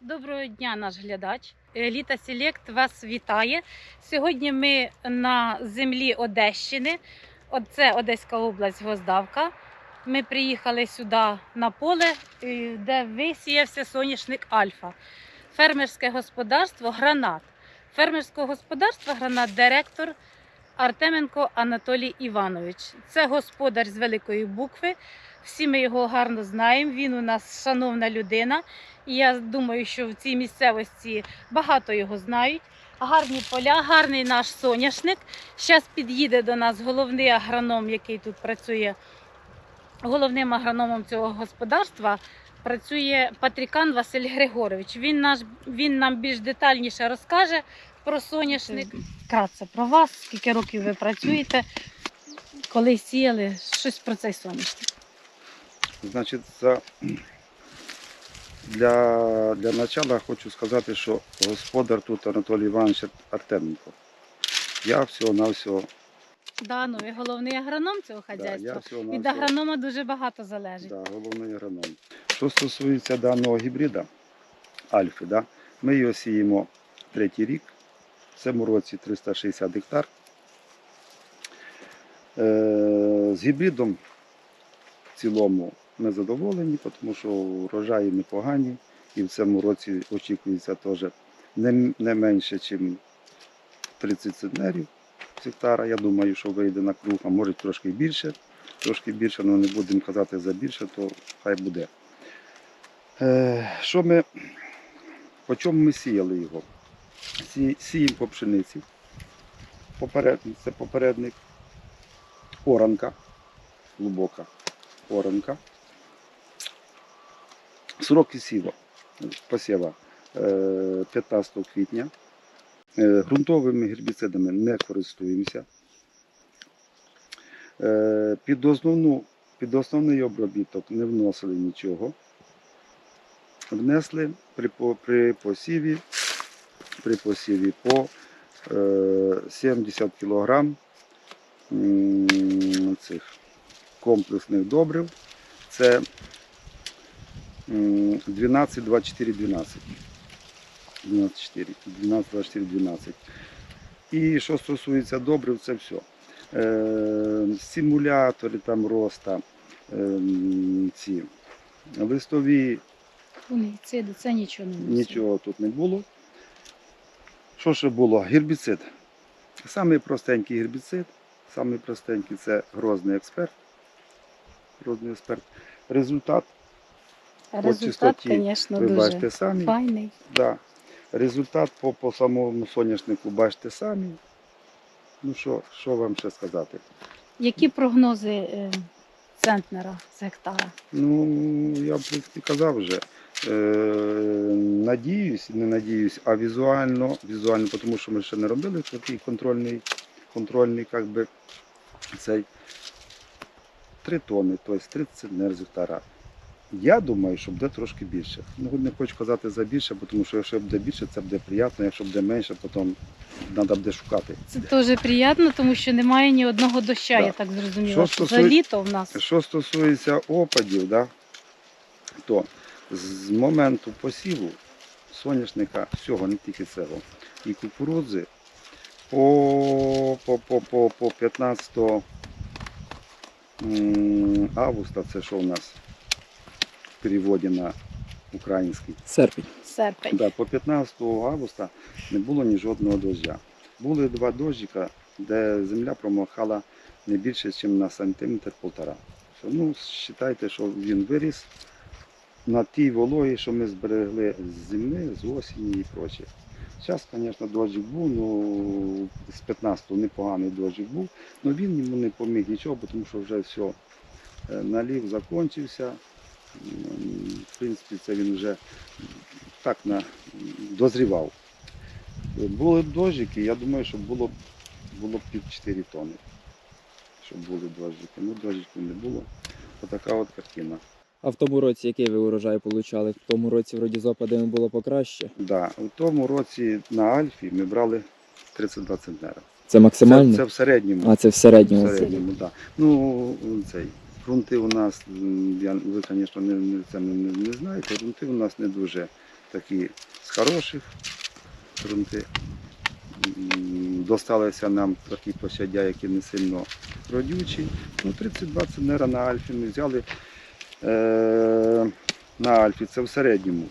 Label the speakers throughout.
Speaker 1: Доброго дня, наш глядач. Еліта Селект вас вітає. Сьогодні ми на землі Одещини. Це Одеська область, Гвоздавка. Ми приїхали сюди на поле, е, де висіявся соняшник Альфа. Фермерське господарство Гранат. Фермерського господарства Гранат директор Артеменко Анатолій Іванович. Це господар з великої букви. Всі ми його гарно знаємо. Він у нас шановна людина. І я думаю, що в цій місцевості багато його знають. Гарні поля, гарний наш соняшник. Зараз під'їде до нас головний агроном, який тут працює. Головним агрономом цього господарства працює Патрікан Василь Григорович. Він, наш, він нам більш детальніше розкаже про соняшник. Кратце про вас, скільки років ви працюєте, коли сіяли щось про цей соняшник.
Speaker 2: Значить, за... для, для начала хочу сказати, що господар тут Анатолій Іванович Артеменко. Я всього-навсього,
Speaker 1: Да, ну ви головний агроном цього хазяйства.
Speaker 2: всього
Speaker 1: Від агронома дуже багато залежить.
Speaker 2: да, головний агроном. Що стосується даного гібрида Альфи, да, ми його сіємо третій рік. В цьому році 360 гектар. Е, з гібридом в цілому ми задоволені, тому що врожаї непогані. І в цьому році очікується теж не, не менше, ніж 30 центнерів з гектара. Я думаю, що вийде на круг, а може трошки більше. Трошки більше, але не будемо казати за більше, то хай буде. Е, що ми, по чому ми сіяли його? Сі, сіємо по пшениці. Попередник, це попередник. Оранка. Глибока оранка. Сроки сіва, посіва е, 15 квітня. Е, Ґрунтовими гербіцидами не користуємося. Е, Під, основну, під основний обробіток не вносили нічого. Внесли при, при посіві, при посіві по е, 70 кг цих комплексних добрив. Це 12, 24, 12. 12, 4, 12, 24, 12. І що стосується добрив, це все. Е, стимулятори там роста, е, ці листові,
Speaker 1: Фунгіциди, це нічого не вносить.
Speaker 2: нічого тут не було. Що ще було? Гербіцид. Самий простенький гербіцид, самий простенький це грозний експерт. Грозний експерт. Результат,
Speaker 1: Результат,
Speaker 2: чистоті
Speaker 1: звісно,
Speaker 2: ви
Speaker 1: дуже
Speaker 2: бачите самі.
Speaker 1: файний.
Speaker 2: Да. Результат по, по самому соняшнику бачите самі. Ну що, що вам ще сказати?
Speaker 1: Які прогнози е, центнера з гектара?
Speaker 2: Ну, я в принципі казав вже. Е, надіюсь, не надіюсь, а візуально, візуально, тому що ми ще не робили такий контрольний, контрольний, як би, цей 3 тони, тобто 30 центнер з гектара. Я думаю, що буде трошки більше. Ну, не хочу казати за більше, бо тому що якщо буде більше, це буде приємно, якщо буде менше, потім треба буде шукати.
Speaker 1: Це дуже приємно, тому що немає ні одного доща,
Speaker 2: Да.
Speaker 1: я так зрозуміла.
Speaker 2: Що
Speaker 1: За літо в нас
Speaker 2: Що стосується опадів, да, то з моменту посіву соняшника всього, не тільки цього, і кукурудзи по, по, по, по, по 15 м, августа, це що у нас в переводі на український,
Speaker 3: Серпень.
Speaker 1: серпень.
Speaker 2: Да, по 15 августа не було ні жодного дождя. Були два дощика, де земля промахала не більше, ніж на сантиметр полтора. Ну, вважайте, що він виріс на тій вологі, що ми зберегли з зими, з осені і проче. Зараз, звісно, дощик був, ну, з 15-го непоганий дощик був, але він йому не поміг нічого, тому що вже все, налів закінчився. В принципі, це він вже так на, дозрівав. Були б дощики, я думаю, що було б було б під 4 тони. Щоб були дощики. Ну, дощиків не було. Отака от картина.
Speaker 3: А в тому році який ви урожай получали? В тому році вроді з опадами було покраще.
Speaker 2: Да. У тому році на Альфі ми брали 32 центнера.
Speaker 3: Це максимально?
Speaker 2: Це, це в середньому.
Speaker 3: А це в
Speaker 2: В
Speaker 3: середньому.
Speaker 2: середньому, да. Ну, цей. Грунти у нас, ви, звісно, не, це не, не, знаєте, грунти у нас не дуже такі з хороших ґрунти. М, Досталися нам такі площадя, які не сильно родючі. Ну, 32 центнера на Альфі ми взяли е, на Альфі, це в середньому.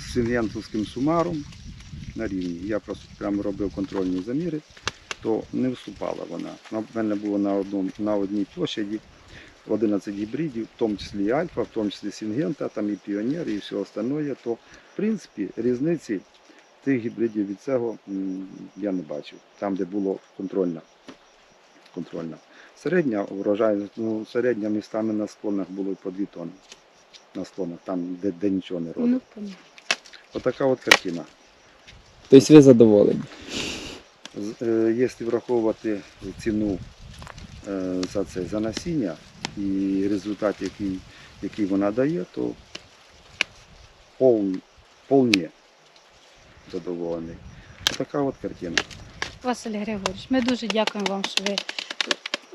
Speaker 2: З сингентовським сумаром на рівні. Я просто прямо робив контрольні заміри, то не вступала вона. У мене було на, одному, на одній площаді 11 гібридів, в тому числі і Альфа, в тому числі Сінгента, там і Піонер, і все остальне, то в принципі різниці тих гібридів від цього я не бачив. Там, де було контрольна. контрольна. Середня урожайність, ну, середня містами на склонах було по 2 тонни. На склонах, там, де, де нічого не родить.
Speaker 1: Ну.
Speaker 2: Отака от картина.
Speaker 3: Тобто ви задоволені.
Speaker 2: Е, Якщо враховувати ціну е, за це за насіння і результат, який, який вона дає, то повні задоволений. Така от картина.
Speaker 1: Василь Григорович, ми дуже дякуємо вам, що ви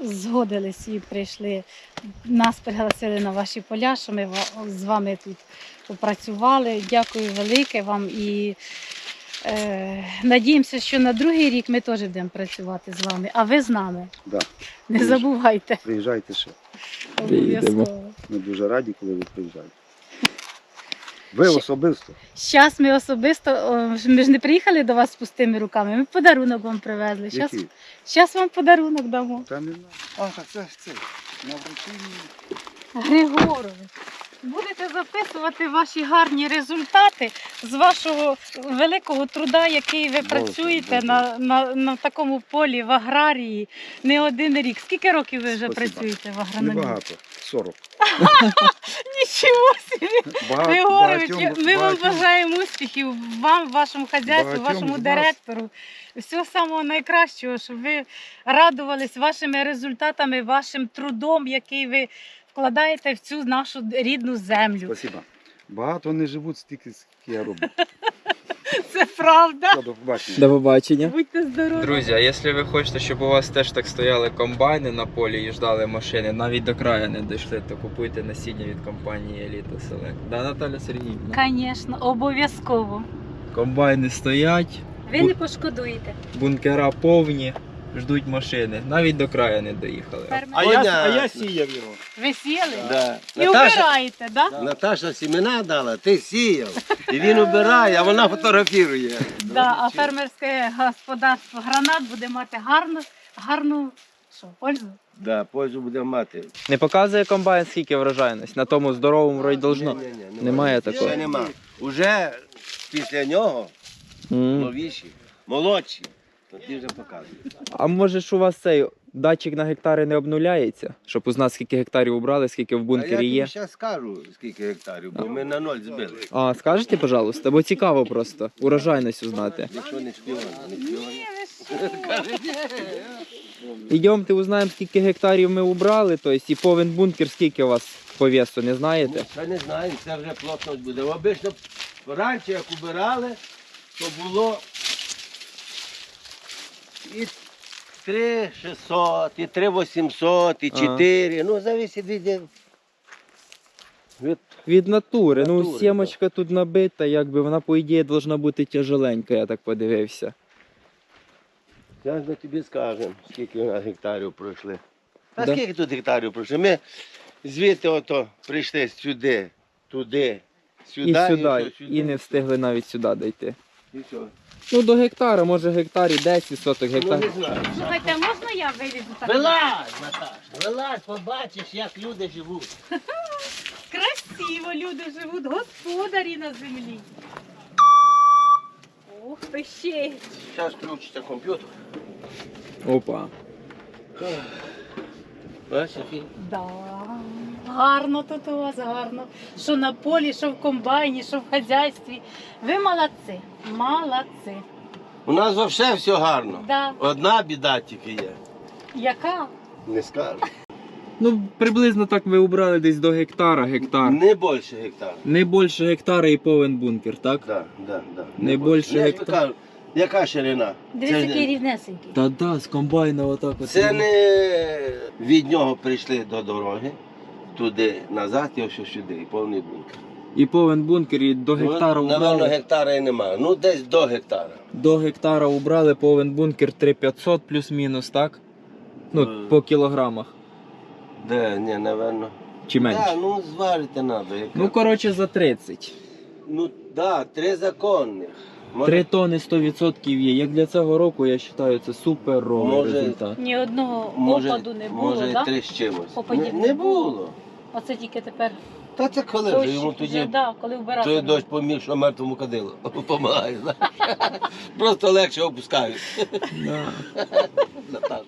Speaker 1: згодились і прийшли. Нас пригласили на ваші поля, що ми з вами тут попрацювали. Дякую велике вам і надіємося, що на другий рік ми теж будемо працювати з вами, а ви з нами.
Speaker 2: Да.
Speaker 1: Не забувайте.
Speaker 2: Приїжджайте ще.
Speaker 1: Обов'язково.
Speaker 2: Ми дуже раді, коли ви приїжджаєте. Ви особисто.
Speaker 1: Щас ми особисто, о, ми ж не приїхали до вас з пустими руками, ми подарунок вам привезли. Щас, щас вам подарунок дамо.
Speaker 2: Та не знаю. А, це, це. На врученні.
Speaker 1: Григорович, будете записувати ваші гарні результати з вашого великого труда, який ви працюєте на, на, на такому полі в аграрії не один рік. Скільки років ви вже
Speaker 2: Спасибо.
Speaker 1: працюєте в агрономії?
Speaker 2: Небагато. 40.
Speaker 1: Нічого собі! Григорович, ми вам бажаємо успіхів, вам, вашому хазяйству, вашому директору. Всього самого найкращого, щоб ви радувались вашими результатами, вашим трудом, який ви вкладаєте в цю нашу рідну землю.
Speaker 2: Спасибо. Багато не живуть стільки, скільки я роблю.
Speaker 1: Це правда.
Speaker 2: До побачення.
Speaker 3: До побачення.
Speaker 1: Будьте здорові.
Speaker 3: Друзі, а якщо ви хочете, щоб у вас теж так стояли комбайни на полі і ждали машини, навіть до краю не дійшли, то купуйте насіння від компанії Еліта Селект. Да, Наталя Сергіївна?
Speaker 1: Звісно, обов'язково.
Speaker 3: Комбайни стоять,
Speaker 1: Ви не пошкодуєте.
Speaker 3: бункера повні, ждуть машини. Навіть до краю не доїхали.
Speaker 4: А я, а я сіяв його.
Speaker 1: Ви сіяли?
Speaker 5: Да.
Speaker 1: І
Speaker 5: Наташа,
Speaker 1: вбираєте, так? Да?
Speaker 5: Наташа сімена дала, ти сіяв. І він убирає, а вона фотографірує.
Speaker 1: Да, а фермерське господарство гранат буде мати гарну, гарну що, пользу.
Speaker 5: Да, пользу буде мати.
Speaker 3: Не показує комбайн, скільки врожайність. На тому здоровому вроді должно.
Speaker 5: Ні-ні-ні,
Speaker 3: Немає такого.
Speaker 5: Ще нема. Уже після нього
Speaker 3: М.
Speaker 5: новіші, молодші. Тоді вже показує.
Speaker 3: А може ж у вас цей датчик на гектари не обнуляється? Щоб узнати, скільки гектарів убрали, скільки в
Speaker 5: А я
Speaker 3: бункері
Speaker 5: тобі
Speaker 3: є.
Speaker 5: зараз скажу, скільки гектарів, бо ми на ноль збили.
Speaker 3: А, скажете, пожалуйста, бо цікаво просто урожайність узнати.
Speaker 5: Якщо не шпіон, не шпіон.
Speaker 3: Ідемте, узнаємо, скільки гектарів ми убрали, тобто і повен бункер, скільки у вас по весу, не знаєте?
Speaker 5: Ще не знаємо, це вже плотно буде. Обично раніше, як убирали, то було і 3 600, і 3 800, і
Speaker 3: А.
Speaker 5: 4. Ну, зависить від, від
Speaker 3: Від натури. Ну,
Speaker 5: Натури,
Speaker 3: сімочка тут набита, якби вона, по ідеї, должна бути тяжеленька, я так подивився.
Speaker 5: Зараз ми тобі скажемо, скільки у нас гектарів пройшли. А
Speaker 3: Да.
Speaker 5: скільки тут гектарів пройшли? Ми звідти ото прийшли сюди, туди, сюди,
Speaker 3: І сюди, і не встигли навіть сюди дійти.
Speaker 5: І все.
Speaker 3: Ну, до гектара, може гектарі 10 соток
Speaker 5: Ну,
Speaker 3: гектар.
Speaker 5: не знаю.
Speaker 1: Слухайте, а можна я вилізу так?
Speaker 5: Вилазь, Наташа, вилазь, побачиш, як люди живуть.
Speaker 1: Красиво люди живуть, господарі на землі. Ух ти ще.
Speaker 5: Зараз включиться комп'ютер.
Speaker 3: Опа.
Speaker 5: Бачиш, який?
Speaker 1: Да. Гарно тут у вас, гарно. Що на полі, що в комбайні, що в хазяйстві. Ви молодці, молодці.
Speaker 5: У нас взагалі все гарно.
Speaker 1: Да.
Speaker 5: Одна біда тільки є.
Speaker 1: Яка?
Speaker 5: Не скажу.
Speaker 3: Ну, приблизно так ви убрали десь до гектара, гектар.
Speaker 5: Не більше гектар.
Speaker 3: Не більше гектара і повен бункер, так?
Speaker 5: Да, да, да.
Speaker 3: Не більше
Speaker 5: Я ж
Speaker 3: гектар.
Speaker 5: кажу, Яка ширина?
Speaker 1: Дивись,
Speaker 5: Це,
Speaker 1: який
Speaker 5: не-
Speaker 1: рівнесенький.
Speaker 3: Та да, з комбайна отак от.
Speaker 5: це не від нього прийшли до дороги, туди, назад і ось сюди, і повний бункер.
Speaker 3: І повен бункер, і до гектара
Speaker 5: Ну, Напевно,
Speaker 3: убрали.
Speaker 5: гектара і немає. Ну, десь до гектара.
Speaker 3: До гектара убрали повен бункер 3500 плюс-мінус, так? Ну,
Speaker 5: Е.
Speaker 3: по кілограмах.
Speaker 5: Де, ні, напевно.
Speaker 3: Чи менше?
Speaker 5: Так, ну зварити треба.
Speaker 3: Ну, коротше, за 30.
Speaker 5: ну да, три законних. Може,
Speaker 3: 3 тони 100% є. Як для цього року, я вважаю, це суперовий
Speaker 5: Може,
Speaker 3: результат.
Speaker 1: Ні одного
Speaker 5: може,
Speaker 1: опаду не було,
Speaker 5: може і три з чимось.
Speaker 1: Опадів
Speaker 5: не,
Speaker 1: не
Speaker 5: не
Speaker 1: було. Оце тільки тепер
Speaker 5: Та це коли
Speaker 1: дощ,
Speaker 5: вже йому
Speaker 1: вже,
Speaker 5: тоді
Speaker 1: да, коли вбирати.
Speaker 5: той дощ поміг, що мертвому кадилу. Помагає, знаєш. Просто легше опускають. Наташа.